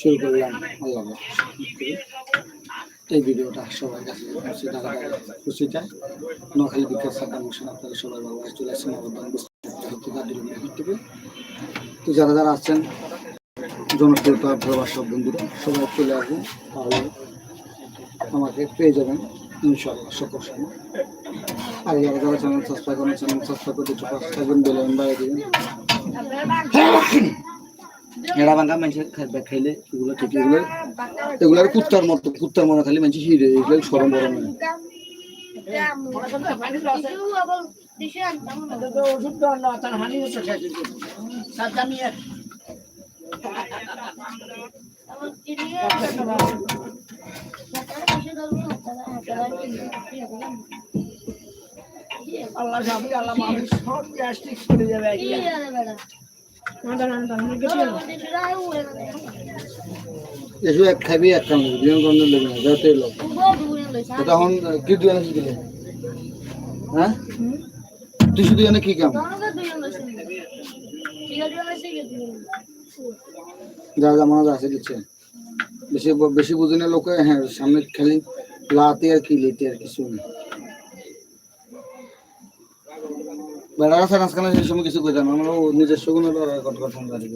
শুরু করলাম আল্লাহ এই ভিডিওটা সবার কাছে খুশি টাকা খুশি চায় নোয়াখালী বিকাশ সাদ্দাম হোসেন আপনারা সবাই বাবা চলে আসছেন অবদান থেকে। তো যারা যারা আছেন জনপ্রিয়তা প্রবাসক বন্ধুরা, সবাই চলে আসবেন তাহলে আমাকে পেয়ে যাবেন। ইনশাআল্লাহ, সকল সময়। আর যারা যারা চ্যানেল সাবস্ক্রাইব করেন, চ্যানেল সাবস্ক্রাইব করতে পাঁচ থাকবেন, বেলে বাইরে দিবেন। এরা বাঙ্গা মানুষের খাইলে এগুলো ঠিক এগুলো এগুলো কুত্তার মতো কুত্তার মতো খালি মানুষ হিরে এগুলো সরম বরম হয়। ওষুধ তো না তার হানি হচ্ছে খেয়েছে সাদা নিয়ে আল্লাহ সব এক খাবি, এক কাম জীবন কন্দ লেগে না যাতে লোক কি কাম? যা যা আছে দিচ্ছে। বেশি বেশি বুঝি লোকে হ্যাঁ সামনে খালি। লাতে আর কি লেতে আর কিছু নেই বেড়ারা সারাস খানা সেই সময় কিছু কইতাম আমরা নিজস্ব কোনো কট কট ফোন করি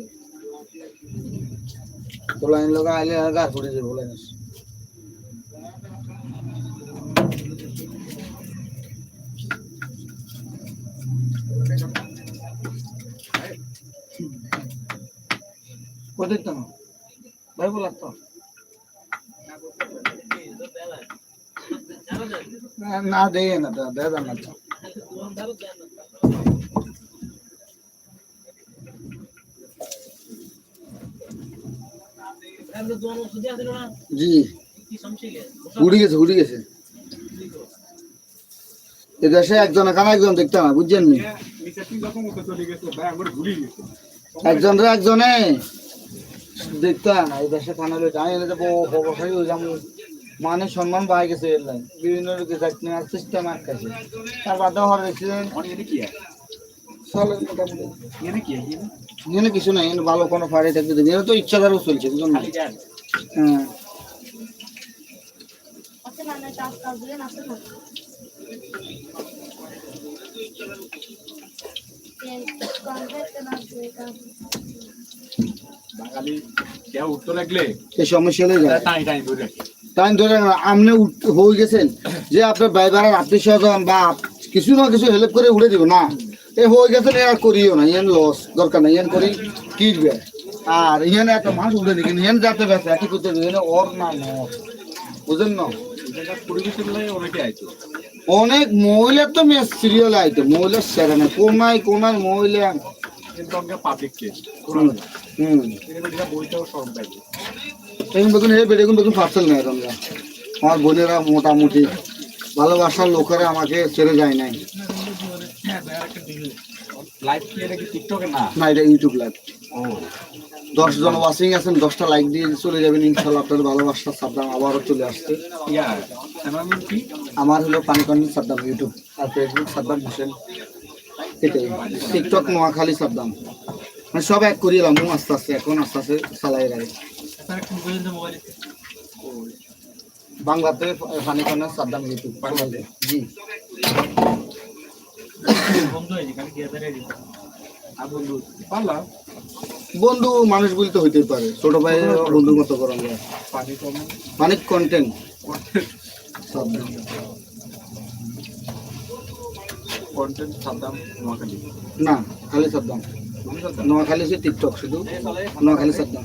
তো লাইন আইলে আর গাছ পড়ে যাবে বলে কোথায় তো? ভাই বলার তো। না দেয় না না জি। গেছে গেছে। এ দেশে একজন এখানে একজন দেখতে না বুঝছেন নি? একজন একজনে। দেখতে না, এই দেশে থানা লোক আমি এনে যাব অবশ্যই ওই যেমন মানে সম্মান পাই গেছে এর লাই। বিভিন্ন লোকে যাচ্ছে আর সিস্টেম আটকাছে তার বাদে হওয়ার দেখছিলেন চলে মোটামুটি। এখানে কিছু নাই এখানে ভালো কোনো ফাড়ি থাকতে দেবে। এটা তো ইচ্ছাদারও চলছে বুঝলেন না? হ্যাঁ। বাঙালি কেউ উঠতে লাগলে সমস্যা হলে যায়। ধরে রাখে তাই ধরে আপনি উঠ- হয়ে গেছেন যে আপনার বাইবার আত্মীয় স্বজন বা কিছু না কিছু হেল্প করে উড়ে দিব না। এ হয়ে গেছেন এর করিও না ইয়ান লস দরকার নাই ইয়ান করি কিনবে আর ইয়ান একটা মাছ উড়ে দিকে ইয়ান যাতে ব্যস্ত একই করতে দিবেন ওর না বুঝেন না? অনেকে মহিলা তো মেয়ে সিরিয়াল আইতো মহিলা সেরে না কোনায় কোনায় মহিলা। হুম এখন দেখুন হে বেড়ে দেখুন পার্সেল নেই তোমরা আমার বোনেরা মোটামুটি ভালোবাসার লোকেরা আমাকে ছেড়ে যায় নাই। না? এটা ইউটিউব লাইভ ও। দশ জন ওয়াচিং আছেন দশটা লাইক দিয়ে চলে যাবেন ইনশাল্লাহ আপনার ভালোবাসার সাদ্দাম আবারও চলে আসছে। আমার হলো পানিকন্দি সাদ্দাম ইউটিউব আর ফেসবুক সাদ্দাম হোসেন। এটাই। টিকটক নোয়াখালী সাদ্দাম মানে সব এক করিয়ে এলাম আস্তে আস্তে এখন আস্তে আস্তে চালাই রাখে বাংলাতে পানিকন্দি সাদ্দাম ইউটিউব বাংলাতে জি। বন্ধু মানুষ বলতে হইতে পারে। ছোট ভাই বন্ধুর মতো করা যায় অনেক কন্টেন্ট সাদ্দাম। কন্টেন্ট সাদ্দাম নোয়াখালী। না খালি সাদ্দাম। নোয়াখালী হচ্ছে টিকটক শুধু। নোয়াখালী সাদ্দাম।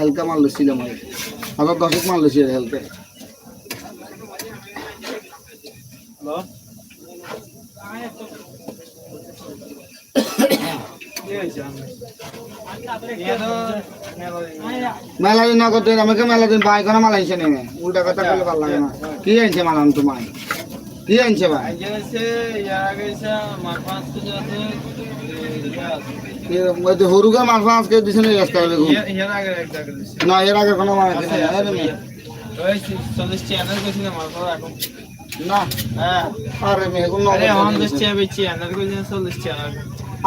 হালকা মাল লেছিলাম আর হাজার দশেক মাল লেছি হালকা মেলা দিন আমাকে মেলা মালা উল্টা কথা লাগে না। কি তোমায় কি হরুগা মালফা আজকে দিছে না রাস্তা না এর আগে কোনো মালা দিছে না। না আরে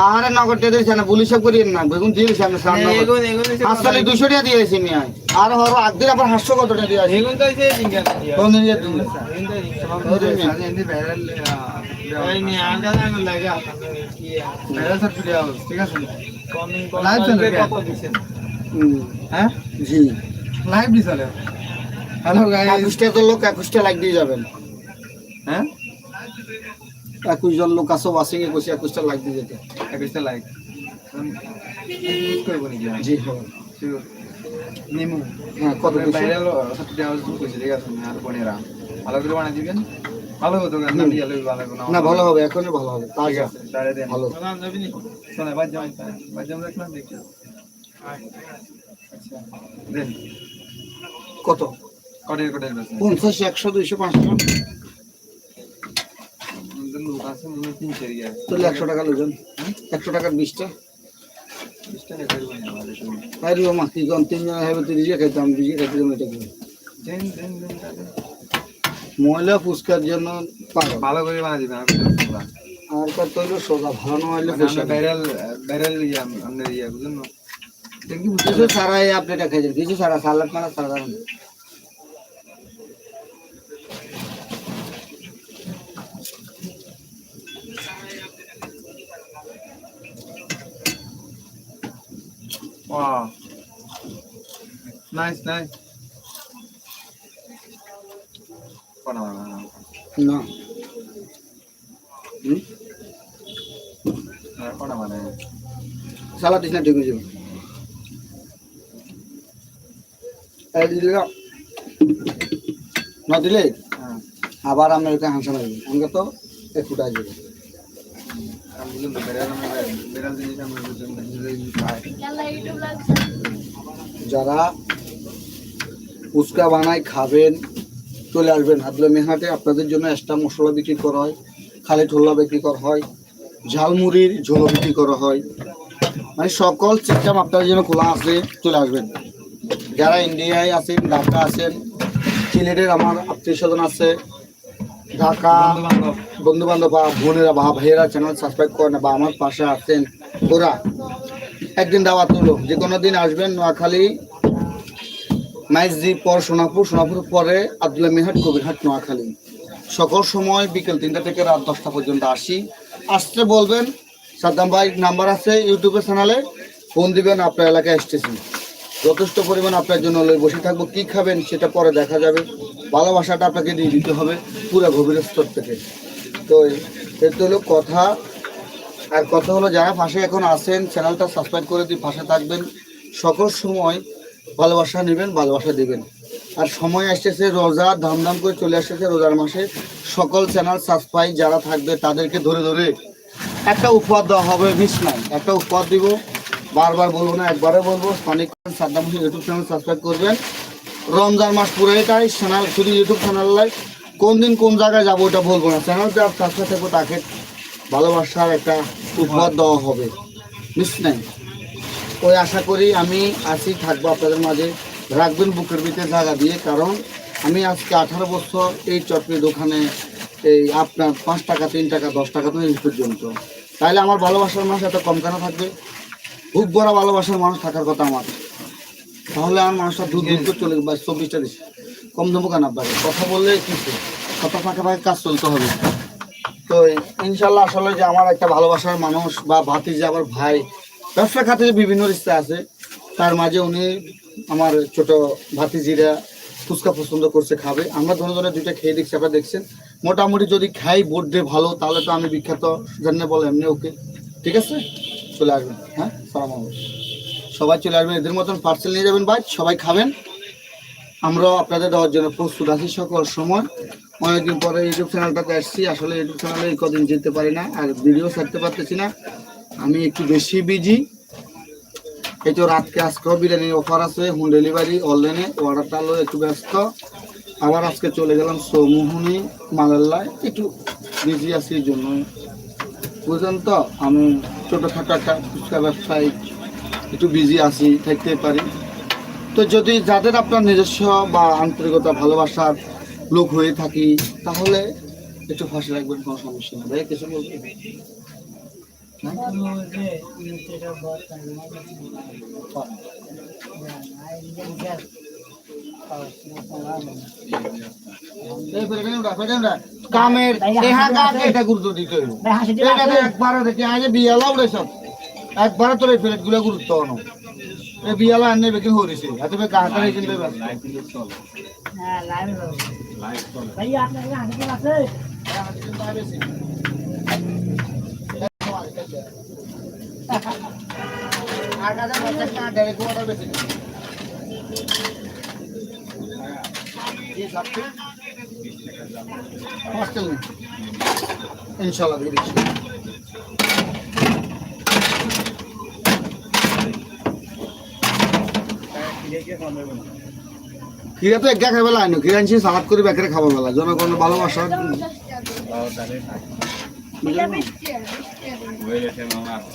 আহারে নগদ দিয়ে না পুলিশ করি না বেগুন দিয়ে আমি সামনে আসলে দুশো টাকা দিয়েছি মেয়ে। আর হর আগদিন আবার হাস্য কত টাকা দিয়েছি? ঠিক আছে হুম, হ্যাঁ? জি। লাইভ দিছালে হ্যালো গাইস একুশটা তো লোক একুশটা লাইক দিয়ে যাবেন। হ্যাঁ? একুশ জন লোক আছে ওয়াশিং এ বসে একুশটা লাইক দিয়ে যেতে। একুশটা লাইক করব নাকি জি হ্যাঁ নিমু। হ্যাঁ কত বাইরে ঠিক আছে আর পনেরা ভালো করে বানিয়ে দিবেন। ভালো হতো গান না ভালো কোনো না। ভালো হবে এখনই ভালো হবে আছে দেন। ভালো। শোনা বাদ জামাই বাদ জামাই দেখলাম দেখি আচ্ছা দেন। কত? কটের কটের পঞ্চাশ একশো দুইশো পাঁচশো। তাহলে একশো টাকা লোজন। একশো টাকার বিশটা মা কম তিনজন হবে তুই রিজে খাইতাম রিজে খাইতে জন্য এটা কি দেন দেন দেন তাহলে। ময়লা ফুচকার জন্য ভালো করে বানিয়ে দিবেন। আর কার তৈরি সোজা ভালো না হইলে ভাইরাল ভাইরাল ইয়া বুঝুন দেখি বুঝতে কিছু সারা আপনি এটা খাইছেন কিছু সারা সালাদ মারা সারা Wow. Nice, nice. কোনা না। মানে সালাদ দিস না ঠিক হয়ে যাবে। না। দিলে? হ্যাঁ। আবার আমরা এটা হাঁসা মারবো। আমাকে তো এক ফুটা খাই। যারা ফুচকা বানায় খাবেন চলে আসবেন হাতলে মেহাটে আপনাদের জন্য এক্সট্রা মশলা বিক্রি করা হয়, খালি ঠোল্লা বিক্রি করা হয়, ঝালমুড়ির ঝোলো বিক্রি করা হয়। মানে সকল সিস্টেম আপনাদের জন্য খোলা আছে, চলে আসবেন। যারা ইন্ডিয়ায় আছেন, ঢাকা আছেন, সিলেটের আমার আত্মীয় স্বজন আছে, ঢাকা বন্ধু বান্ধব বা বোনেরা বা ভাইয়েরা চ্যানেল সাবস্ক্রাইব করেন বা আমার পাশে আছেন ওরা। একদিন দাওয়াত হলো, যে কোনো দিন আসবেন নোয়াখালী মাইজদি পর সোনাপুর সোনাপুর পরে আব্দুল্লাহ মিহাট কবিরহাট, নোয়াখালী। সকল সময় বিকেল তিনটা থেকে রাত দশটা পর্যন্ত আসি। আসতে বলবেন, সাদ্দাম ভাই নাম্বার আছে ইউটিউবের চ্যানেলে, ফোন দিবেন, আপনার এলাকায় আসতেছি। যথেষ্ট পরিমাণ আপনার জন্য বসে থাকব, কি খাবেন সেটা পরে দেখা যাবে। ভালোবাসাটা আপনাকে দিয়ে দিতে হবে পুরো গভীর স্তর থেকে। তো এর হলো কথা। আর কথা হলো, যারা পাশে এখন আছেন, চ্যানেলটা সাবস্ক্রাইব করে দিয়ে পাশে থাকবেন। সকল সময় ভালোবাসা নেবেন, ভালোবাসা দেবেন। আর সময় আসতেছে, রোজা ধামধাম করে চলে আসতেছে রোজার মাসে। সকল চ্যানেল সাবস্ক্রাইব যারা থাকবে তাদেরকে ধরে ধরে একটা উপহার দেওয়া হবে মিস নাই। একটা উপহার দিব। বারবার বলব না একবারে বলব। স্থানিক Saddam Hossain YouTube channel subscribe করবেন। রমজান মাস পুরোটাই চ্যানেল শুধু ইউটিউব চ্যানেল কোন দিন কোন জায়গায় যাব ওটা বলব না। চ্যানেল যার সাবস্ক্রাইব থাকব, তাকে ভালোবাসার একটা উপহার দেওয়া হবে। মিস নাই। ওই আশা করি আমি আসি থাকব আপনাদের মাঝে। রাখবেন বুকের ভিতরে জায়গা দিয়ে, কারণ আমি আজকে আঠারো বছর এই চটরি দোকানে এই আপনার পাঁচ টাকা, তিন টাকা, দশ টাকা তো এই পর্যন্ত। তাইলে আমার ভালোবাসার মানুষ এত কম কেন থাকবে? খুব ভরা ভালোবাসার মানুষ থাকার কথা আমার। তাহলে আমার মানুষটা দূর দূর করে চলে বা চব্বিশটা দিচ্ছে কম দেবো কেন আপনাকে? কথা বললে কিছু কথা ফাঁকা ফাঁকে কাজ চলতে হবে। তো ইনশাল্লাহ আসলে যে আমার একটা ভালোবাসার মানুষ বা ভাতি যে আমার ভাই ব্যবসা খাতে যে বিভিন্ন রিস্তা আছে। তার মাঝে উনি আমার ছোট ভাতিজিরা ফুচকা পছন্দ করছে, খাবে। আমরা ধরে ধরে দুইটা খেয়ে দেখছি, আপনারা দেখছেন। মোটামুটি যদি খাই বোর্ড দিয়ে ভালো, তাহলে তো আমি বিখ্যাত জানে বলে এমনি ওকে। ঠিক আছে? চলে আসবেন। হ্যাঁ? সালাম সবাই চলে আসবেন। এদের মতন পার্সেল নিয়ে যাবেন ভাই। সবাই খাবেন। আমরাও আপনাদের দেওয়ার জন্য প্রস্তুত আছি সকল সময়। অনেকদিন পরে ইউটিউব চ্যানেলটাতে আসছি। আসলে ইউটিউব চ্যানেলে কদিন যেতে পারি না। আর ভিডিও ছাড়তে পারতেছি না। আমি একটু বেশি বিজি এই তো রাতকে আজকে বিরিয়ানি অফার আছে হোম ডেলিভারি অনলাইনে অর্ডারটা হলো একটু ব্যস্ত। আবার আজকে চলে গেলাম সমোহনী, মালাল্লায়। একটু বিজি আছি জন্য বুঝলেন তো, আমি ছোটোখাটো একটা ফুচকা ব্যবসায়, একটু বিজি আছি, থাকতে পারি। তো যদি যাদের আপনার নিজস্ব বা আন্তরিকতা, ভালোবাসার লোক হয়ে থাকি, তাহলে একটু ফাঁসি রাখবেন কোনো সমস্যা নেই। ভাই কিছু বলবেন? কামের এটা গুরুত্ব দিতে হইব। ভাই এটা তো একবারে দেখি আজ বিয়ালা উড়ে সব একবারে তোর এই প্লেটগুলো গুরুত্ব হনো এই বিয়ালা আনলে বেকি হরিছে এত বে কাহাটা হয়ে কিনতে পারে লাইভ কিন্তু চলে হ্যাঁ লাইভ লাইভ চলে। ভাই আপনার কাছে হাসি আছে? আর কাছে পঞ্চাশ টাকা দেড় কোয়াটা বেশি ইনশাল্লাহ দিয়ে দিচ্ছি খিরা তো একা খাবে লাইন খিরা আনছি সালাদ করে বেকারে খাবার বেলা জনগণ ভালোবাসা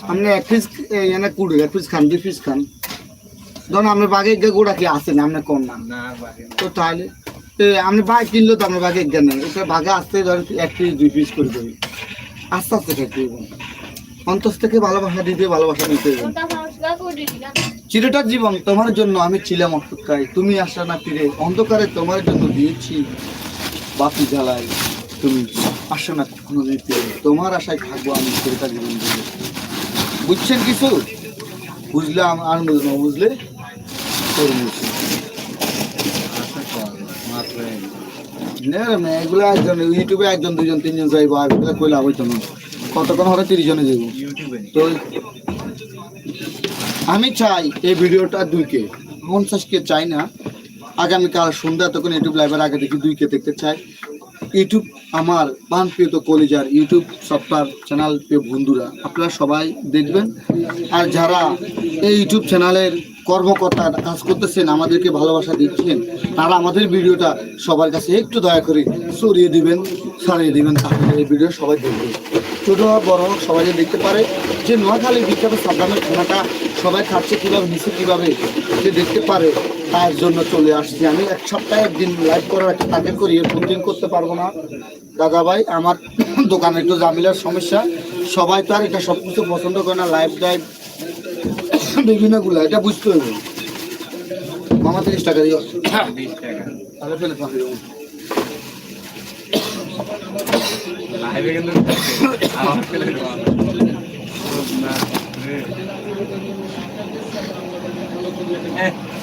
আপনি এক পিস এনে কুড়ি এক পিস খান দুই পিস খান। ধরুন আপনার বাঘে এক গোড়া কি আসে না আপনি কম না? না তো তাহলে এ, আপনি বাঘ কিনলো তো আপনার বাগে একজন নেই। এটা বাঘে আসতে ধরেন এক পিস দুই পিস করে দেবে। আস্তে আস্তে খেতে হবে। অন্তস থেকে ভালোবাসা দিতে ভালোবাসা নিতে হবে। চিরটার জীবন তোমার জন্য আমি ছিলাম অপেক্ষায়। তুমি আসা না ফিরে অন্ধকারে তোমার জন্য দিয়েছি। বাতি জ্বালাই তুমি। আসো না কখনো নিতে তোমার আশায় থাকব আমি চিরটার জীবন দেবো বুঝছেন কিছু? বুঝলাম আর বুঝলো বুঝলে না মেয়ে, এগুলো একজন ইউটিউবে একজন দুজন তিনজন যাইবো আর এগুলো কইলে হইতো না। কতক্ষণ হলে তিরিশ জনে যাইবো? ইউটিউবে। তো আমি চাই এই ভিডিওটা দুই কে পঞ্চাশ কে চাই না। আগামীকাল সন্ধ্যা তখন ইউটিউব লাইভের আগে দেখি দুই কে দেখতে চাই। ইউটিউব আমার পান প্রিয় তো কলিজার ইউটিউব সফটওয়্যার চ্যানেল প্রিয় বন্ধুরা, আপনারা সবাই দেখবেন। আর যারা এই ইউটিউব চ্যানেলের কর্মকর্তা কাজ করতেছেন, আমাদেরকে ভালোবাসা দিচ্ছেন, তারা আমাদের ভিডিওটা সবার কাছে একটু দয়া করে সরিয়ে দিবেন সারিয়ে দিবেন, তাহলে এই ভিডিও সবাই দেখবে। ছোটো, বড় হোক সবাই দেখতে পারে, যে নোয়াখালী বিখ্যাত সাবধানের খানাটা সবাই খাচ্ছে কীভাবে, নিচে কীভাবে, যে দেখতে পারে তার জন্য চলে আসছি আমি। এক সপ্তাহে একদিন লাইভ করার একটা টার্গেট করি বুকিং করতে পারব না। দাদা ভাই আমার দোকানে একটু জামিলার সমস্যা। সবাই তো আর এটা সব কিছু পছন্দ করে না লাইভ টাইভ বিভিন্নগুলো এটা বুঝতে হবে। মামা তিরিশ টাকা দিও। তাহলে ফেলে থাকবে।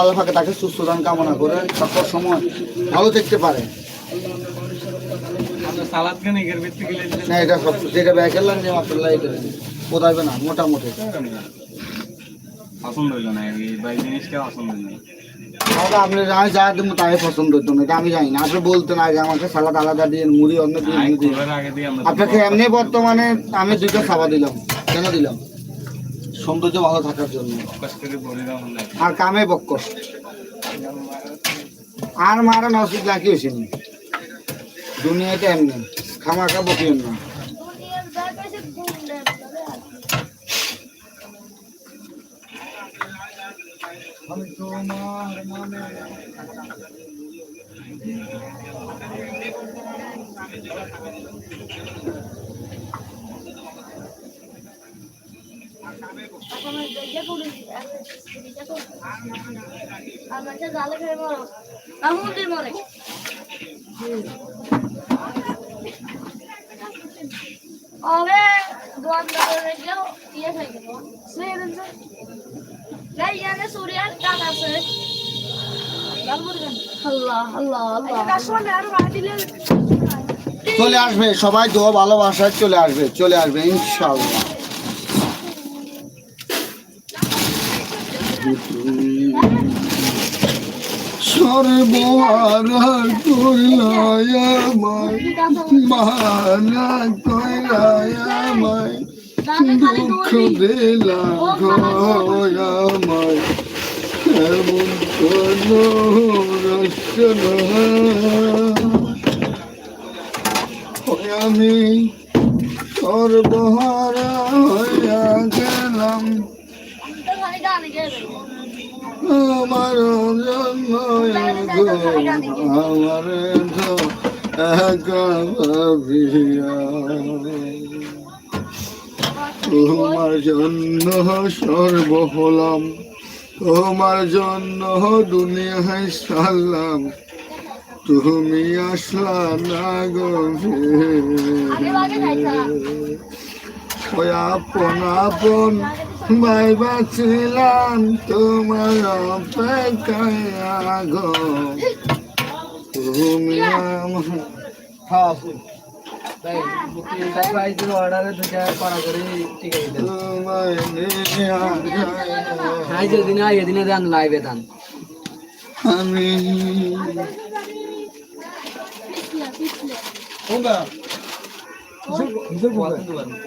আল্লাহ পাকে তাকে সুস্থ দান কামনা করে সকল সময় ভালো দেখতে পারে। না এটা সব যেটা গেলাম যে আপনার এটা কোথায় না মোটামুটি। পছন্দ হইল না এই জিনিসটা পছন্দ হইল না। আপনি আমি যা দেবো তাই পছন্দ হতো না আমি জানি না। আপনি বলতেন আগে আমাকে সালাদ আলাদা দিয়ে মুড়ি অন্য দিয়ে আপনাকে এমনি বর্তমানে আমি দুইটা খাবার দিলাম। কেন দিলাম? সৌন্দর্য ভালো থাকার জন্য। আর কামে বক্কস আর মারা নসিব লাকি হয়েছে দুনিয়াতে এমনি। খামাখা বকিয়েন না জালে খেয়ে মরো। দোকানদারের কেউ ইয়ে থাকে সূর্যের আছে। চলে আসবে সবাই দোয়া ভালোবাসায় চলে আসবে চলে আসবে ইনশাল্লাহ সর্বহার কইলায় আমায় মানা কইলায় দুঃখ দিলা এমন আমি সর্বহারা হইয়া গেলাম তো খালি গানে গেবে আমার জন্য তোমার জন্য সর্ব হলাম তোমার জন্য দুনিয়ায় সারলাম। তুমি আসলা না গো ওই আপন আপন ভাই বাঁচিলাম তোমার অপেক্ষায় আগো। তুমি আমি সাতটা চটনি দেবেন আহা না না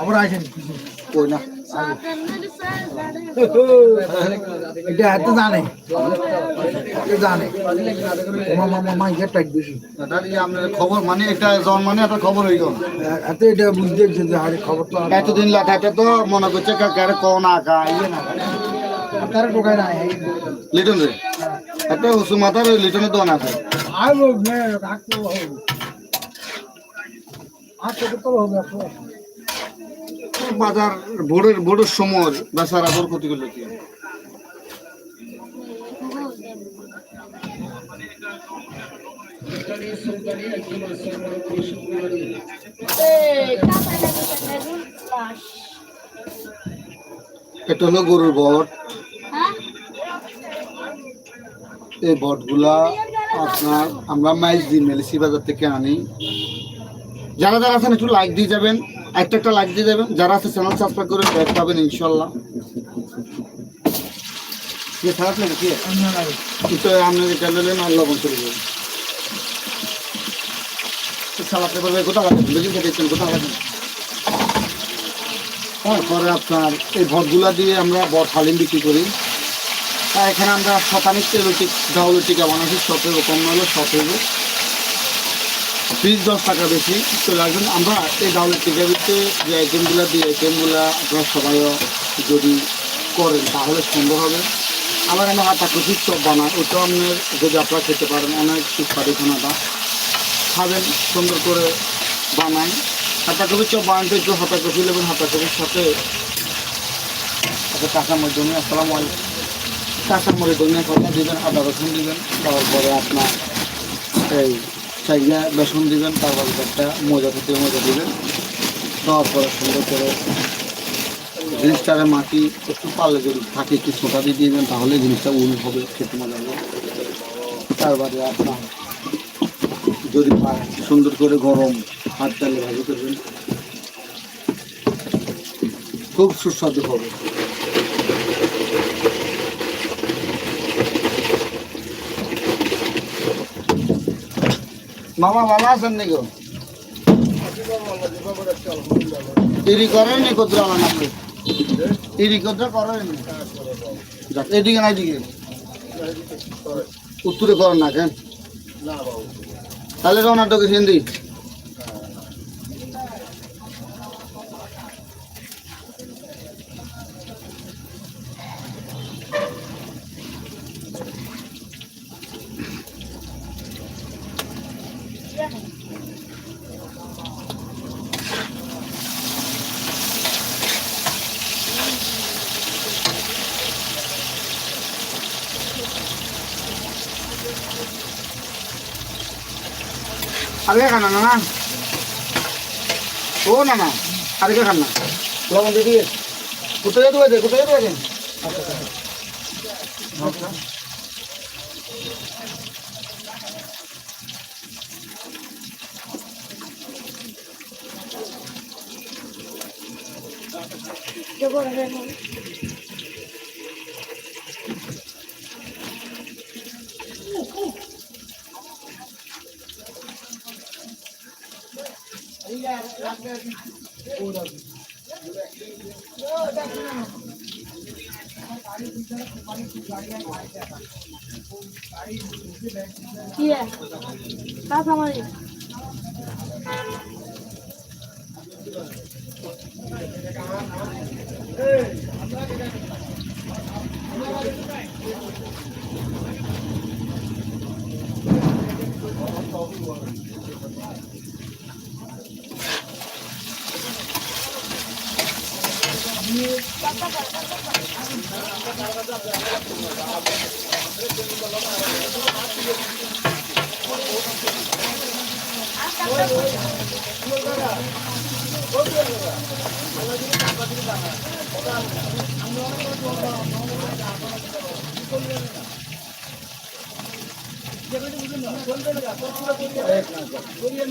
আমরা আসেন। কই না? এটা এত জানে। জানে। এটা আপনার খবর মানে একটা জন মানে একটা খবর হয়ে গেল এত এটা বুঝতে যে আরে খবর তো এতদিন লাগাতে তো মনে করছে কাকারে কোন আঁকা ইয়ে না। তার টোকায় নাই। লিটন রে। একটা উসু মাথার ওই লিটনের দোকান আছে। আর তো তো হবে বাজার ভোরের ভোরের সময় বেচার আদর ক্ষতি করল কি? এটা হলো গরুর বট। এই বটগুলা আপনার আমরা মাইজ দিন মেলিসি বাজার থেকে আনি। যারা যারা আছেন একটু লাইক দিয়ে যাবেন। একটা একটা লাইক দিয়ে যাবেন যারা আছে চ্যানেল সাবস্ক্রাইব করে ব্যাগ পাবেন ইনশাল্লাহ। কি তো আপনাদের না লবণ কোথাও কোথাও তারপরে আপনার এই ভটগুলা দিয়ে আমরা বট হালিম বিক্রি করি। আর এখানে আমরা শতানিক তেল টিক ডাউলের টিকা বানাচ্ছি সতেরো, কম হলো সতেরো। বিশ দশ টাকা বেশি। চলে আসবেন আমরা এই ডাউলের টিকা দিতে যে আইটেমগুলো দিয়ে আইটেমগুলো আপনারা সবাইও যদি করেন, তাহলে সুন্দর হবে। আবার আমরা হাতা কুচির চপ বানাই ওটাও আপনার যদি আপনারা খেতে পারেন, অনেক সুস্বাদু খানাটা খাবেন, সুন্দর করে বানাই। হাতা কপির চপ বানাতে একটু হাতা কপি নেবেন হাতা কপির সাথে কাঁচামরিচ জমি আসসালামু আলাইকুম। কাঁচামরিচ ধনিয়া পাতা দিবেন, আদা রসুন দিবেন, তারপরে আপনার এই চাইয়া বেসন দিবেন তারপরে একটা মজা থেকে মজা দিবেন। তারপরে সুন্দর করে জিনিসটারে মাটি একটু পারলে যদি থাকে, একটু ছোটা দিয়ে দিবেন, তাহলে জিনিসটা উল হবে, খেতে মজা হবে। তারপরে আপনার যদি সুন্দর করে গরম হাত ডালে ভাজি করবেন। খুব সুস্বাদু হবে। মামা, ভালো আছেন নাকি? ইরি করেন নি কদ্রা আমার নাম ইরি কদ্রা করেন এদিকে না এদিকে। উত্তরে করেন না কেন? তাহলে রওনা তোকে হিন্দি। না না ও, না না। আরে খানা লবণ দিয়ে দিয়ে। কোথায় দেবে দে কোথায় দেবে দেবো রে এখন। কি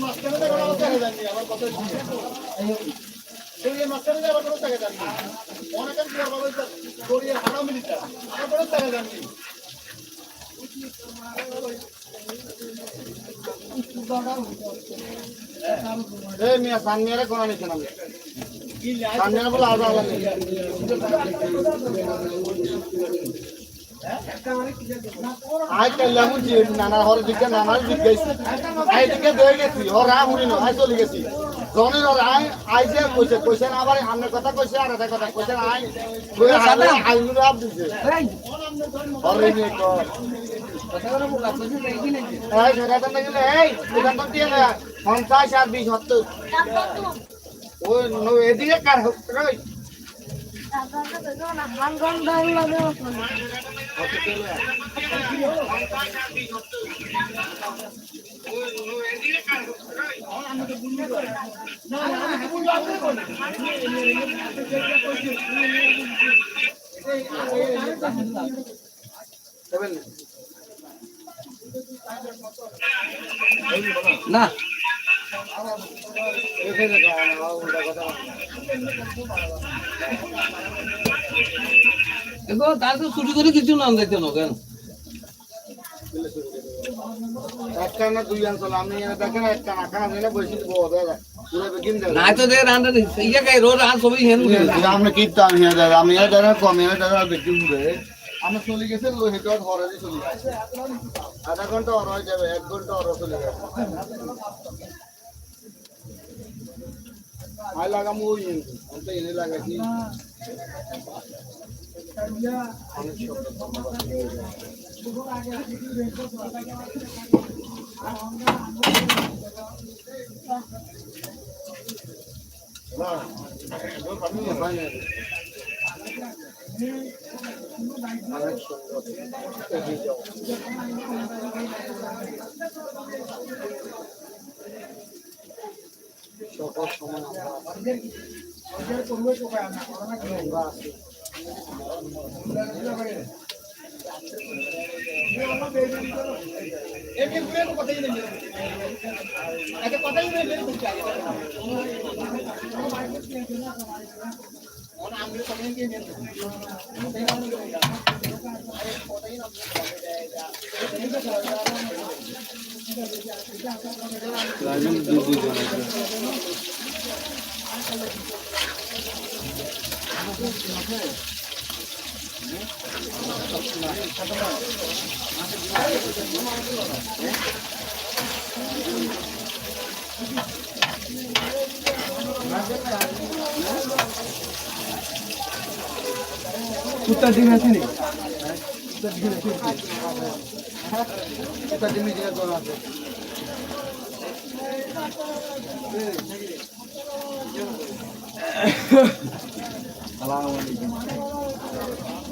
মাঝখানে দেখা যাচ্ছে আবার কথা রে? কাঁচামারি। এই মিয়া সামনে কোনা নানা হর দিকে নানার আই দিকে দই গেছি, ও রা মুড়ি ন আই চলে গেছি জনের আই আই যে কইছে কইছে আবার আমনে কথা কইছে আর এটা কথা কইছে আই। কই আই আই নুর আপ দিছে। হরে নি কো। এই সেটা তো নাকি এই দোকান তো দিয়ে না পঞ্চাশ আর বিশ সত্তর টাকা তো ওই নো এদিকে কার হোক না। এগো তার তো ছুটি করে কিছু নাম দেখতে না কেন একটা না দুই আনছিল আমি এনে দেখেন একটা না খানা দিলে বসে দিব দাদা পুরো বেকিন দেবে। না তো দে রান্না ইয়া কাই রোড আর সবই হেন আমরা কি তো আমি দাদা আমি এর দাদা কমে দাদা বেকিন দেবে আমরা চলে গেছে ওই হেঁটে ঘরে চলে গেছে। আধা ঘণ্টা অর হয়ে যাবে এক ঘণ্টা অর চলে যাবে আই লাগাম ওই আমি তো এনে লাগাইছি অনেক শক্ত। না, আমি হয় না। অনেক সুন্দর। এগিয়ে যাও। সকল সময় আমরা আমরা আছি। কুত্তা ডিম আছে নি এটা জিনিস যেটা করা আছে।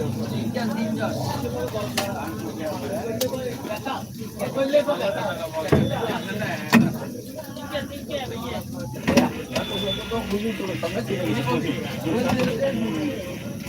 তিনজন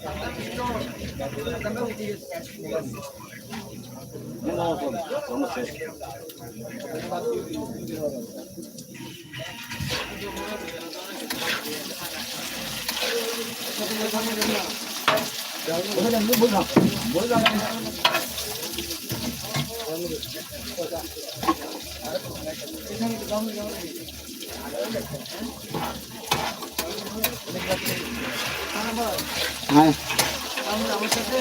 মুড়ি আছে ফুচকা আছে। তুই কোকা হ্যাঁ তুই কোকা হ্যাঁ। আমার সাথে